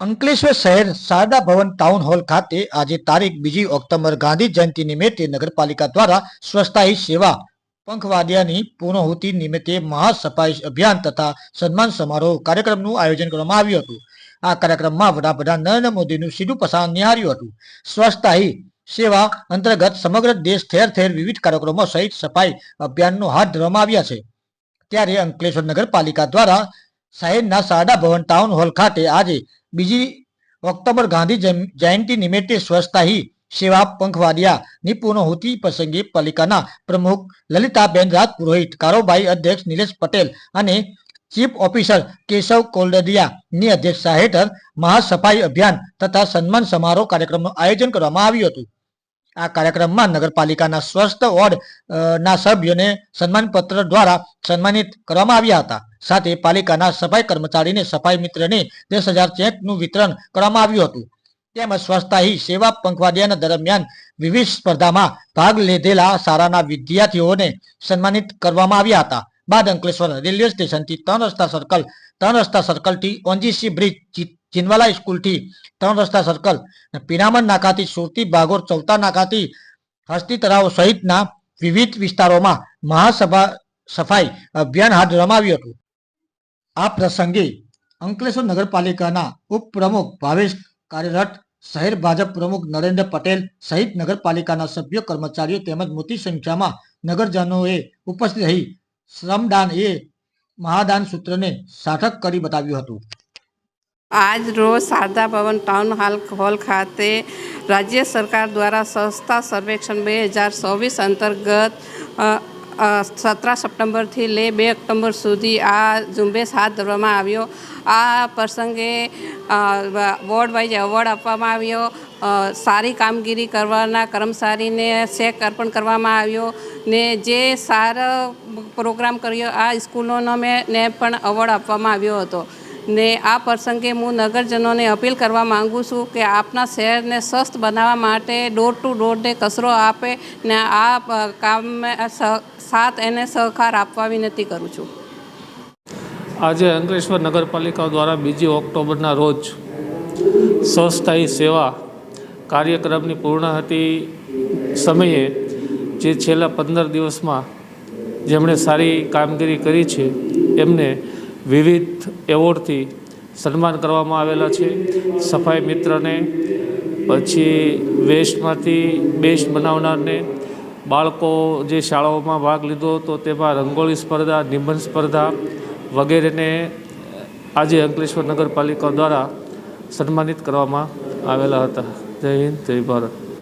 અંકલેશ્વર શહેર Sharda Bhavan town hall ખાતે આજે તારીખ બીજી ઓક્ટોબર ગાંધી જયંતિ નિમિત્તે નગરપાલિકા દ્વારા સ્વચ્છતા સેવા પંખવાડિયાની પૂર્ણહુતિ નિમિત્તે મહાસફાઈ અભિયાન તથા સન્માન સમારોહ કાર્યક્રમનું આયોજન કરવામાં આવ્યું હતું. આ કાર્યક્રમમાં વડાપ્રધાન નરેન્દ્ર મોદીનું સીધું પસાર નિહાળ્યું હતું. સ્વચ્છતા સેવા અંતર્ગત સમગ્ર દેશ ઠેર ઠેર વિવિધ કાર્યક્રમો સહિત સફાઈ અભિયાનનો હાથ ધરવામાં આવ્યા છે. ત્યારે અંકલેશ્વર નગરપાલિકા દ્વારા શહેરના શારદા ભવન ટાઉન હોલ ખાતે આજે બીજી ઓક્ટોબર ગાંધી જયં- જયંતિ નિમિત્તે સ્વચ્છતા હી સેવા પંખવાડિયાની હોતી પ્રસંગે પાલિકાના પ્રમુખ લલિતાબેન રાજપુરોહિત કારોબારી અધ્યક્ષ નિલેશ પટેલ અને ચીફ ઓફિસર કેશવ કોલડિયાની અધ્યક્ષતા હેઠળ મહાસફાઈ અભિયાન તથા સન્માન સમારોહ કાર્યક્રમનું આયોજન કરવામાં આવ્યું હતું. આ કાર્યક્રમમાં નગરપાલિકાના સ્વસ્થ વોર્ડ ના સભ્યોને સન્માનપત્ર દ્વારા સન્માનિત કરવામાં આવ્યા હતા. સાથે પાલિકાના સફાઈ કર્મચારીને સફાઈ મિત્રને દસ હજાર ચેકનું વિતરણ કરવામાં આવ્યું હતું. તેમજ સ્વચ્છતા હી સેવા પંખવાડિયાના દરમિયાન વિવિધ સ્પર્ધામાં ભાગ લીધેલા શાળાના વિદ્યાર્થીઓને સન્માનિત કરવામાં આવ્યા હતા. બાદ અંકલેશ્વર રેલવે સ્ટેશનથી ત્રણ રસ્તા સર્કલ, ત્રણ રસ્તા સર્કલથી ઓનજીસી બ્રિજ ચિનવાલા સ્કૂલથી ત્રણ રસ્તા સર્કલ પિરામણ નાકાથી સુરતી બાગોર ચૌતા નાકાથી હસ્તી તળાવ સહિતના વિવિધ વિસ્તારોમાં મહાસભા સફાઈ અભિયાન હાથ ધરવામાં હતું. આ પ્રસંગે અંકલેશ્વર નગરપાલિકાના ઉપપ્રમુખ ભાવેશ કાર્યરત, શહેર ભાજપ પ્રમુખ નરેન્દ્ર પટેલ સહિત નગરપાલિકાના સભ્યો, કર્મચારીઓ તેમજ મોટી સંખ્યામાં નગરજનોએ ઉપસ્થિત રહી શ્રમદાન એ મહાદાન સૂત્રને સાર્થક કરી બતાવ્યું હતું. આજ રોજ Sharda Bhavan town hall hall ખાતે રાજ્ય સરકાર દ્વારા સંસ્થા સર્વેક્ષણ બે હજાર ચોવીસ અંતર્ગત સતરા સપ્ટેમ્બરથી લે બે ઓક્ટોબર સુધી આ ઝુંબેશ હાથ ધરવામાં આવ્યો. આ પ્રસંગે વોર્ડ વાઇઝ એવોર્ડ આપવામાં આવ્યો. સારી કામગીરી કરવાના કર્મચારીને ચેક અર્પણ કરવામાં આવ્યો ને જે સારો પ્રોગ્રામ કર્યો, આ સ્કૂલોનો મેં, ને પણ અવોર્ડ આપવામાં આવ્યો હતો. ને આ પ્રસંગે હું નગરજનોને અપીલ કરવા માગું છું કે આપના શહેરને સ્વસ્થ બનાવવા માટે ડોર ટુ ડોર ડે કચરો આપે ને આ સ- સાથ એને સહકાર આપવા વિનંતી કરું છું. આજે અંકલેશ્વર નગરપાલિકા દ્વારા બીજી ઓક્ટોબરના રોજ સ્વસ્થાયી સેવા કાર્યક્રમની પૂર્ણાહતિ સમયે જે છેલ્લા પંદર દિવસમાં જેમણે સારી કામગીરી કરી છે, એમને વિવિધ એવોર્ડથી સન્માન કરવામાં આવેલા છે. સફાઈ મિત્રને, પછી વેસ્ટમાંથી બેસ્ટ બનાવનારને, બાળકો જે શાળાઓમાં ભાગ લીધો હતો તેમાં રંગોળી સ્પર્ધા, નિબંધ સ્પર્ધા વગેરેને આજે અંકલેશ્વર નગરપાલિકા દ્વારા સન્માનિત કરવામાં આવેલા હતા. தயன் செய்வார்